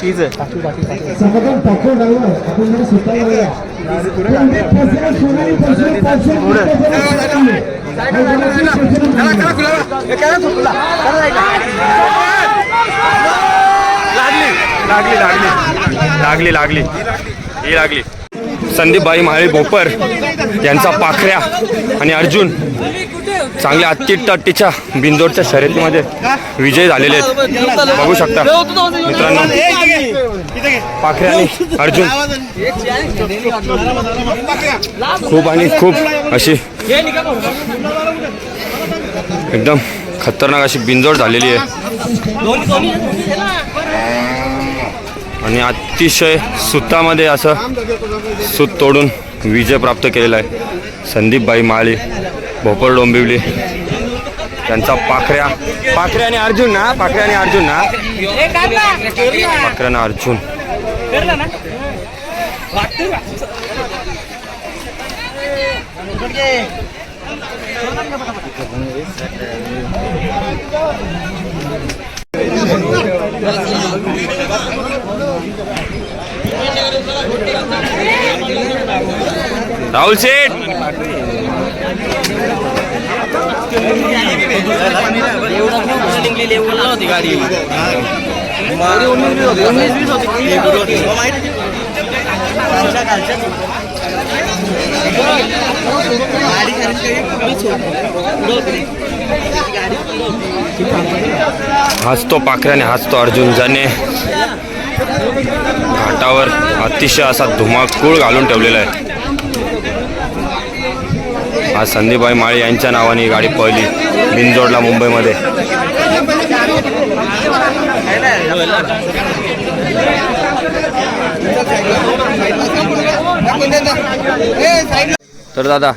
तीच समाधान आपण जरा लागली लागली. लागली लागली ही लागली. संदीपबाई माळी भोपर यांचा पाखऱ्या आणि अर्जुन चांगल्या अत्तीच्या बिंदोडच्या शर्यतीमध्ये विजय झालेले आहेत. बघू शकता. मित्रांनो पाखरे आणि अर्जुन. खूप आणि खूप अशी एकदम खतरनाक अशी बिंजोड झालेली आहे. आणि अतिशय सुतामध्ये असं सूत तोडून विजय प्राप्त केलेला आहे. संदीपबाई माळी. भोपर डोंबिवली. त्यांचा पाखऱ्या. पाखऱ्या आणि अर्जुन ना पाखऱ्या आणि अर्जुन ना. पाखऱ्या अर्जुन. राहुल शेठ. हाच पाखऱ्याने हसतो अर्जुन ज्याने घाटावर अतिशय असा धुमाकूळ घालून ठेवलेला आहे. आज संदीपबाई माळी यांच्या नावाने ही गाडी पळली बिनजोडला मुंबईमध्ये. तर दादा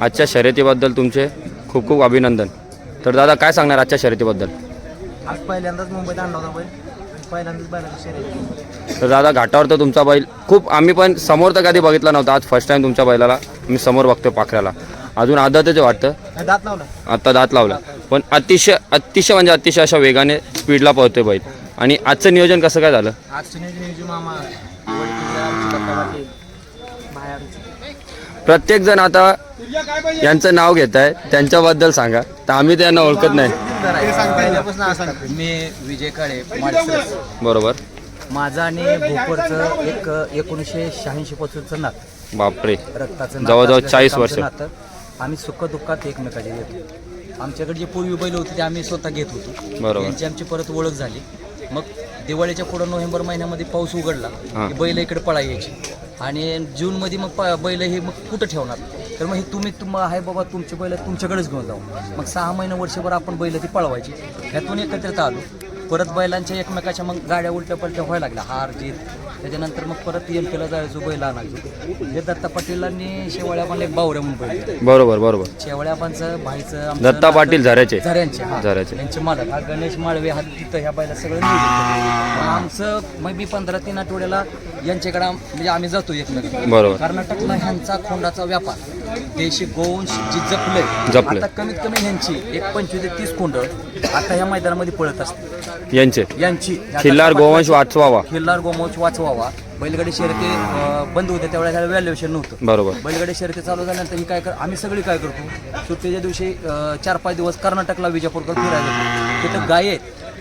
आजच्या शर्यतीबद्दल तुमचे खूप खूप अभिनंदन. तर दादा काय सांगणार आजच्या शर्यतीबद्दल? आज पहिल्यांदाच मुंबईत आणला होता बैल. पहिल्यांदाच बैलाची शर्यत. तर दादा घाटावर तर तुमचा बैल खूप आम्ही पण समोर तर कधी बघितला नव्हता आज फर्स्ट टाइम तुमच्या बैलाला मी समोर बघतोय पाखऱ्याला. अजून आदतच वाटतं. नाही, दात लावला. आता दात लावला. पण अतिशय अतिशय म्हणजे अतिशय अशा वेगाने स्पीडला पळतोय बैल. आणि आजचं नियोजन कसं काय झालं? प्रत्येक जण आता यांचं नाव घेत आहे त्यांच्याबद्दल सांगा. तर आम्ही त्यांना ओळखत नाही. मी विजय काळे बरोबर. माझं आणि भोपरचं एक एकोणीसशे शहाऐंशी पासूनचं नातं. बापरे. रक्ताचं नातं जवळजवळ असल्यासारखं 40 आमचं वर्ष. नातं. आम्ही सुख दुःखात एकमेकाचे येतो आमच्याकडे जे पूर्वी बैल होते ते आम्ही स्वतः घेत होतो. बरोबर. यांची आमची परत ओळख झाली. मग दिवाळीच्या पुढं नोव्हेंबर महिन्यामध्ये पाऊस उघडला हां. की बैल इकडे पळा यायची आणि जूनमध्ये मग प- बैल हे मग कुठं ठेवणार? तर मग हे तुम्ही तुम आहे बाबा तुमचे बैल तुमच्याकडेच घेऊन जाऊ. मग सहा महिने वर्षभर आपण बैल ती पळवायची. ह्यातून एकत्रित आलो. परत बैलांच्या एकमेकाच्या मग गाड्या उलट्या पलट्या व्हायला लागल्या. हार जीत. त्याच्यानंतर मग परत एम केला जायचो बैल आणायचो. हे दत्ता पाटीलांनी शेवाळ्या पण एक बावऱ्या म्हणून बैल दिले. बरोबर. बरोबर शेवळ्यापांचं भाईचं आमचं दत्ता नातं- पाटील झऱ्याचे. झऱ्यांचे हा. झऱ्याचे. यांचे मालक. हा गणेश माळवे हा तिथं ह्या बायला सगळं करतो. आमचं मग मी पंधरा तीन आठवड्याला यांच्याकडे आम- म्हणजे आम्ही जातो एकमेकांना. बरोबर. कर्नाटकला ह्यांचा खोंडाचा व्यापार. देशी गोवंश जी जपलंय. जपलंय. आता कमीत कमी ह्यांची एक पंचवीस ते तीस खोंड आता ह्या मैदानामध्ये पळत असते यांचे? यांची. खिल्लार गोवंश वाचवावा. खिल्लार गोवंश वाचवावा. बैलगाडी शर्यती अं, बंद होते त्यावेळेला ह्याला व्हॅल्युएशन नव्हतं. बरोबर. बैलगाडी शर्यती चालू झाल्यानंतर ही काय कर आम्ही सगळी काय करतो सुट्टीच्या दिवशी अं, चार पाच दिवस कर्नाटकला विजापूरकर फिरायला जातो. तिथं गाय आहेत.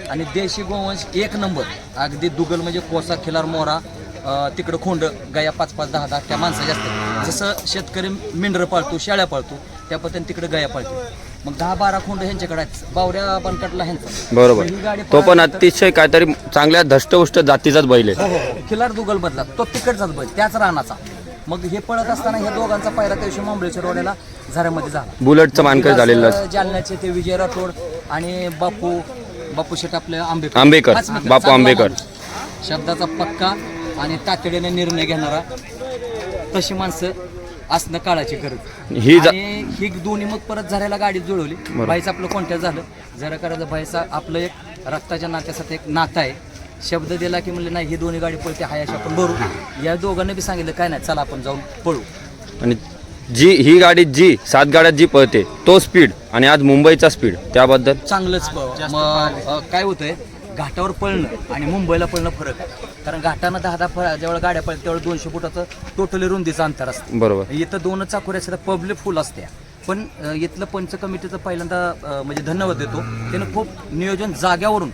आणि देशी गोवंश एक नंबर. अगदी दुगल म्हणजे कोसा खिलार मोरा तिकडं खोंड गाया पाच पाच दहा दहा त्या माणसाच्या असतात जसं शेतकरी मेंढरं पाळतो शेळ्या पाळतो त्या पद्धतीने तिकडे गाया पाळतो. मग दहा बारा खोंड ह्यांच्याकडे आहेत. बावऱ्या बनकटला ह्यांचा. बरोबर. ही गाडी तो पण अतिशय काहीतरी चांगल्या धष्टपुष्ट जातीचाच बैल आहे. हो हो. खिलार दुगल बदला. तो तिकडचाच बैल त्याच रानाचा. मग हे पळत असताना ह्या दोघांचा पायरा त्या दिवशी मुंबईच्या रोड्याला झऱ्यामध्ये झाला. बुलेटचं मानकरी झालेलं जालन्याचे ते विजय राठोड आणि बापू बापू शेट आपले आंबेकर. आंबेकर, बापू चांगला आंबेकर. माणूस. शब्दाचा पक्का. आणि तातडीने निर्णय घेणारा तशी माणसं असणं काळाची गरज. ही जा- आणि ही दोन्ही मग परत झऱ्याला गाडीत जुळवली. बाईचं आपलं कोणत्या झालं? जरा करायचं बाईचा आपलं एक रक्ताच्या नात्यासाठी एक नातं आहे. शब्द दिला की म्हणले नाही ही दोन्ही गाडी पळते हाय अशी आपण भरू. या दोघांनी बी सांगितलं काय नाही चला आपण जाऊन पळू. आणि जी ही गाडी जी सात गाड्यात जी पळते तो स्पीड आणि आज मुंबईचा स्पीड त्याबद्दल? चांगलंच ब- मग अ, काय होतंय घाटावर पळणं आणि मुंबईला पळणं फरक आहे. कारण घाटानं दहा दहा फळ ज्यावेळेला गाड्या पळतात त्यावेळेला दोनशे फुटाचं टोटली रुंदीचं अंतर असतं. बरोबर. इथं दोनच चाकोऱ्या असतात पब्लिक फुल असते पण इथलं पंच कमिटीचं पहिल्यांदा म्हणजे धन्यवाद देतो. त्यानं खूप नियोजन जाग्यावरून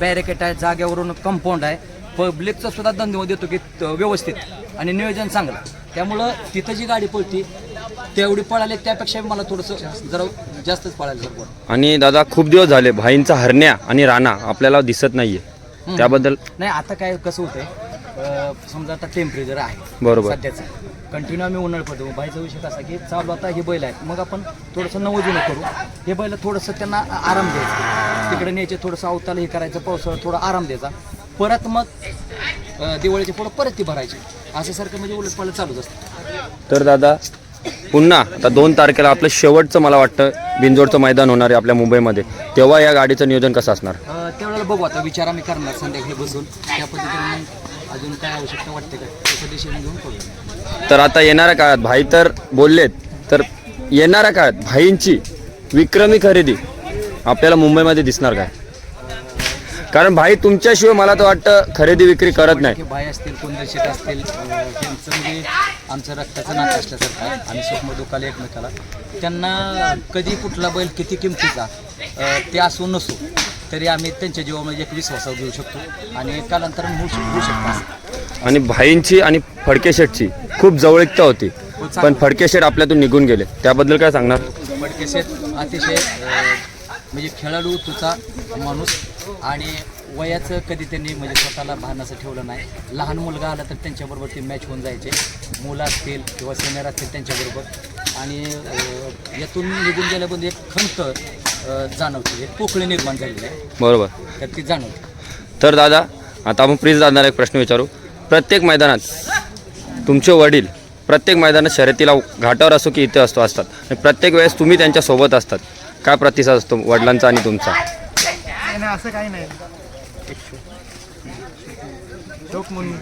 बॅरिकेट आहे जाग्यावरून कंपाऊंड आहे. पब्लिकचा सुद्धा धन्यवाद देतो की व्यवस्थित आणि नियोजन चांगलं. त्यामुळं तिथं जी गाडी पळती तेवढी पळाली त्यापेक्षा मला थोडंसं जरा जास्तच पळायला जर आणि दादा खूप दिवस झाले भाईंचा हरण्या आणि राणा आपल्याला दिसत नाहीये. त्याबद्दल नाही आता काय कसं होतंय अ, समजा आता टेम्परेचर आहे. बरोबर. सध्याचं. कंटिन्यू आम्ही उन्हाळ पडतो. बाईचा विषय कसा की चालू आता हे बैल आहेत. मग आपण थोडंसं नवजून करू. हे बैल थोडंसं त्यांना आराम द्यायचा. तिकडे न्यायचे थोडंसं अवताला हे करायचं पावसाळा थोडा आराम द्यायचा. परत मग अ, दिवाळीच्या पुढं परत ती भरायची. असं सारखं म्हणजे उलट पालट चालूच असतं. तर दादा पुन्हा आता दोन तारखेला आपलं शेवटचं मला वाटतं बिंजोडचं मैदान होणार आहे आपल्या मुंबईमध्ये. तेव्हा या गाडीचं नियोजन कसं असणार? त्यावेळेला बघू आता विचार आम्ही करणार संध्याकाळी बसून. त्या पद्धतीने अजून काय आवश्यकता वाटते का त्याचं डिसिजन घेऊन करू तर आता येणाऱ्या काळात भाई तर बोललेत तर येणाऱ्या काळात भाईंची विक्रमी खरेदी आपल्याला मुंबईमध्ये दिसणार काय? कारण भाई तुमच्याशिवाय मला तर वाटतं खरेदी विक्री करत नाही. बाय असतील कोणते शेत असतील अं, त्यांचं म्हणजे आमचं रक्ताचं नातं असल्यासारखं. आम्ही सुख दुखाला एकमेकाला. त्यांना कधी कुठला बैल किती किमतीचा अं, ते असो नसो तरी आम्ही त्यांच्या जीवामध्ये एक विश्वासावर घेऊ शकतो. आणि कालांतराने होऊ शक- होऊ शकतो. आणि भाईंची आणि फडके शेटची खूप जवळीकता होती. पण फडके शेट आपल्यातून निघून गेले. त्याबद्दल काय सांगणार? फडके शेठ अतिशय अं, म्हणजे खेळाडू तुचा माणूस. आणि वयाचं कधी त्यांनी म्हणजे स्वतःला भान असं ठेवलं नाही. लहान मुलगा आला तर त्यांच्याबरोबर ते मॅच होऊन जायचे. मुलं असतील किंवा सिनियर असतील त्यांच्याबरोबर. आणि यातून निघून गेल्याबद्दल एक खंत जाणवते. एक पोकळी निर्माण झालेली आहे. बरोबर. तर ती जाणवते. तर दादा आता आपण प्लीज दादा एक प्रश्न विचारू. प्रत्येक मैदानात तुमचे वडील प्रत्येक मैदानात शर्यतीला घाटावर असो की इथे असतो असतात. आणि प्रत्येक वेळेस तुम्ही त्यांच्यासोबत असतात. काय प्रतिसाद असतो वडिलांचा आणि तुमचा? असं काही नाही. शोक म्हणून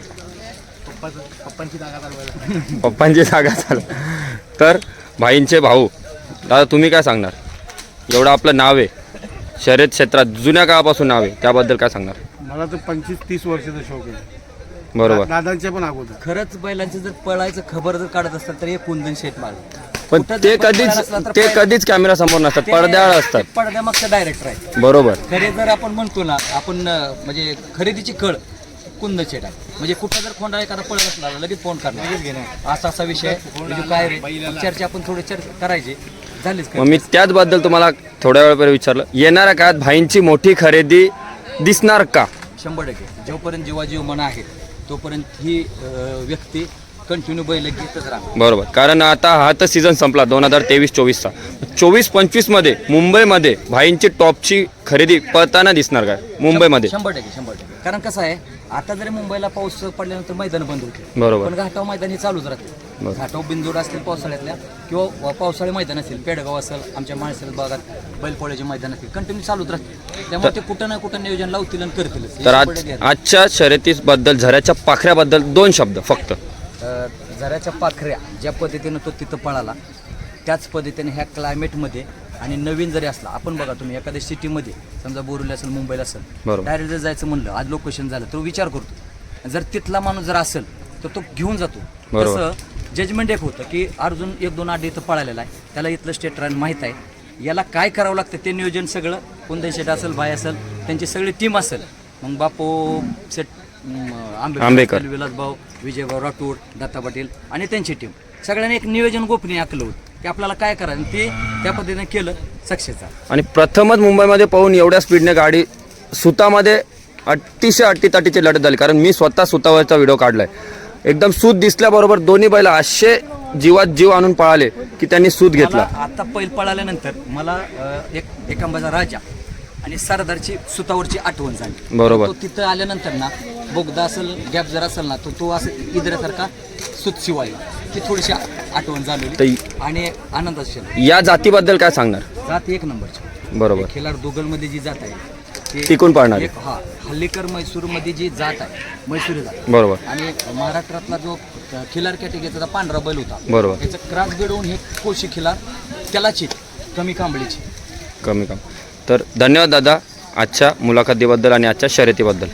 पप्पाचं पप्पांची जागा चालवायला. पप्पांची जागा चाल तर भाईंचे भाऊ. दादा तुम्ही काय सांगणार? एवढं आपलं नाव आहे. शर्यत क्षेत्रात जुन्या काळापासून नाव आहे. त्याबद्दल काय सांगणार? मला तर पंचवीस तीस वर्षाचा शौक आहे. बरोबर. दादांच्या पण अगोदर. खरंच बैलांचं जर पळायचं खबर जर काढत असतात तर हे कुंदन शेत माळ पण कुठं ते जर कधीच पळायला असला तर ते कधीच कॅमेरा समोर नसतात. पडद्याआड असतात. पडद्यामागचा डायरेक्टर आहे बरोबर. खरे जर आपण म्हणतो ना आपण अं, म्हणजे खरेदीची कळ कुंद छेड आहे. म्हणजे कुठं जर खोंडा एखादा पळत असला लगेच फोन करणार. असा असा विषय म्हणजे काय रे? चर्चा आपण थोडी चर्चा करायची. झालीच मग मी त्याचबद्दल तुम्हाला थोड्या वेळ पहिले विचारलं. येणाऱ्या काळात भाईंची मोठी खरेदी दिसणार का? शंभर टक्के. जोपर्यंत जीवा जीव मन आहे तोपर्यंत ही अं, व्यक्ती कंटिन्यू बैल घेतच राहणार. बरोबर. कारण आता हा तर सीझन संपला दोन हजार तेवीस चोवीसचा. चोवीस पंचवीसमध्ये मुंबईमध्ये भाईंची टॉपची खरेदी पळताना दिसणार काय? मुंबईमध्ये. शंभर टक्के शंभर टक्के. कारण कसं आहे आता जरी मुंबईला पाऊस पडल्यानंतर मैदान बंद होते. बरोबर. पण घाटाव मैदान हे चालूच राहते. बरोबर. घाटाव बिंदूड असतील पावसाळ्यातल्या किंवा पावसाळी मैदान असेल पेडगाव असेल आमच्या माणसाला भागात बैलपोळ्याचे मैदान असतील कंटिन्यू चालूच राहते. त्यामुळे ते कुठं ना कुठं नियोजन लावतील आणि करतीलच. हे तर शंभर आज टक्के आहे. आजच्या शर्यतीबद्दल झऱ्याच्या पाखऱ्याबद्दल दोन शब्द फक्त. झऱ्याच्या पाखऱ्या ज्या पद्धतीनं तो तिथं पळाला त्याच पद्धतीने ह्या क्लायमेटमध्ये आणि नवीन जरी असला आपण बघा तुम्ही एखाद्या सिटीमध्ये समजा बोरिवली असेल मुंबईला असेल. डायरेक्ट जर जायचं म्हणलं आज लोकेशन झालं तो विचार करतो जर तिथला माणूस जर असेल तर तो घेऊन जातो. तसं जजमेंट एक होतं की अर्जुन एक दोन आठ इथं पळालेला आहे त्याला इथलं स्टेट रन माहीत आहे याला काय करावं लागतं ते नियोजन सगळं कोणतं शेट असेल भाई असेल त्यांची सगळी टीम असेल मग बापू सेट. आंबेडकर विलास भाऊ विजयभाऊ राठोड दत्ता पाटील आणि त्यांची टीम सगळ्यांनी एक नियोजन गोपनीय आखलं होतं की आपल्याला काय करायचं ते त्या पद्धतीने केलं सक्सेस झालं आणि प्रथमच मुंबईमध्ये पाहून एवढ्या स्पीडने गाडी सुतामध्ये अतिशय अट्टीतटीची लढत झाली. कारण मी स्वतः सुतावरचा व्हिडिओ काढलाय. एकदम सूत दिसल्याबरोबर दोन्ही बैल असे जीवात जीव आणून पळाले की त्यांनी सूत घेतला. आता पैल पळाल्यानंतर मला एक एकांबाचा राजा आणि सरदारची सुतावरची आठवण झाली. बरोबर. तो तिथं आल्यानंतर ना बोगदा असेल गॅप जर असेल ना तो तो असं इदऱ्यासारखा सुत शिवायला ती थोडीशी आठवण झालेली. तर आणि आनंदाची क्षण. या जातीबद्दल काय सांगणार? जात एक नंबरची. बरोबर. खिलार दुगलमध्ये जी जात आहे टिकून पाळणारी. एक हा हल्लेकर म्हैसूरमध्ये जी जात आहे म्हैसूरी जात. बरोबर. आणि महाराष्ट्रातला जो खिलार कॅटेगरीचा पांढरा बैल होता बरोबर. त्याचं क्रॉस बिडवून हे कोशी खिलार त्यालाची कमी कांबळीची. कमी कम तर धन्यवाद दादा आजच्या मुलाखतीबद्दल आणि आजच्या शर्यतीबद्दल.